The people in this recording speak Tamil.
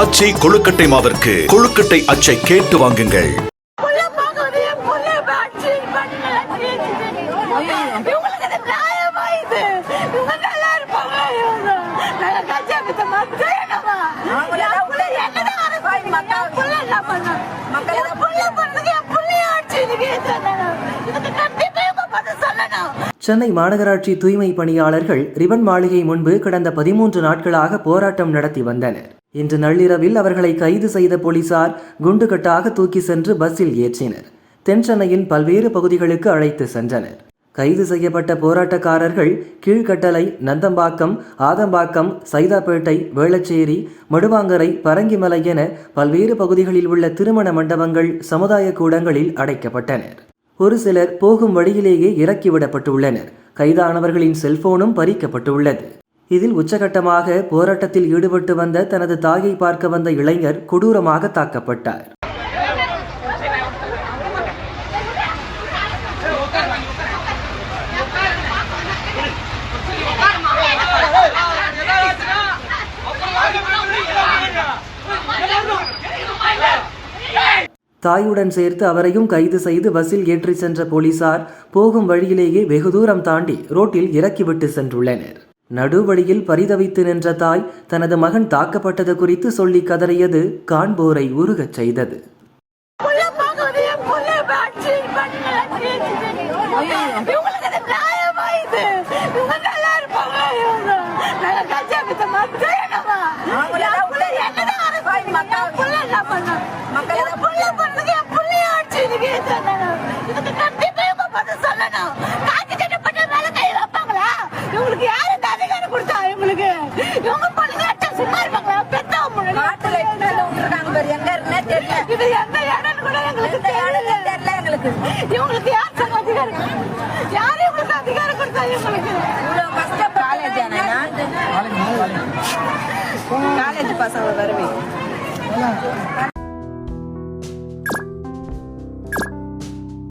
ஆச்சி கொழுக்கட்டை மாவிற்கு கொழுக்கட்டை அச்சை கேட்டு வாங்குங்கள். புள்ள ஆட்சி மக்கள் சென்னை மாநகராட்சி தூய்மை பணியாளர்கள் ரிவன் மாளிகை முன்பு கடந்த பதிமூன்று நாட்களாக போராட்டம் நடத்தி வந்தனர். இன்று நள்ளிரவில் அவர்களை கைது செய்த போலீசார் குண்டுகட்டாக தூக்கி சென்று பஸ்ஸில் ஏற்றினர். தென் சென்னையின் பல்வேறு பகுதிகளுக்கு அழைத்து சென்றனர். கைது செய்யப்பட்ட போராட்டக்காரர்கள் கீழ்கட்டளை நந்தம்பாக்கம் ஆதம்பாக்கம் சைதாப்பேட்டை வேளச்சேரி மடுவாங்கரை பரங்கிமலை என பல்வேறு பகுதிகளில் உள்ள திருமண மண்டபங்கள் சமுதாய கூடங்களில் அடைக்கப்பட்டனர். ஒரு சிலர் போகும் வழியிலேயே இறக்கிவிடப்பட்டுள்ளனர். கைதானவர்களின் செல்போனும் பறிக்கப்பட்டுள்ளது. இதில் உச்சகட்டமாக போராட்டத்தில் ஈடுபட்டு வந்த தனது தாயை பார்க்க வந்த இளைஞர் கொடூரமாக தாக்கப்பட்டார். தாயுடன் சேர்த்து அவரையும் கைது செய்து பஸ்ஸில் ஏற்றிச் சென்ற போலீசார் போகும் வழியிலேயே வெகு தூரம் தாண்டி ரோட்டில் இறக்கிவிட்டு சென்றுள்ளனர். நடுவழியில் பரிதவித்து நின்ற தாய் தனது மகன் தாக்கப்பட்டது குறித்து சொல்லி கதறியது காண்போரை உருகச் செய்தது. இவங்களுக்கு யாரு இந்த அதிகாரம் கொடுத்தா இவங்களுக்கு? இவங்க பொண்ணுங்க சும்மா இருப்பாங்களா? பெத்தவங்க எத்தனை விட்டுருக்காங்க பாரு. எங்க இருக்குன்னே தெரியல. இது எந்த இடம்னு கூட எங்களுக்கு தெரியல. தெரியல எங்களுக்கு. இவங்களுக்கு யார் சார் அதிகாரம்? யார் இவங்களுக்கு அதிகாரம் கொடுத்தா இவங்களுக்கு? இவ்வளவு கஷ்டப்பட்டு காலேஜ் காலேஜ். பசங்க வருவேன்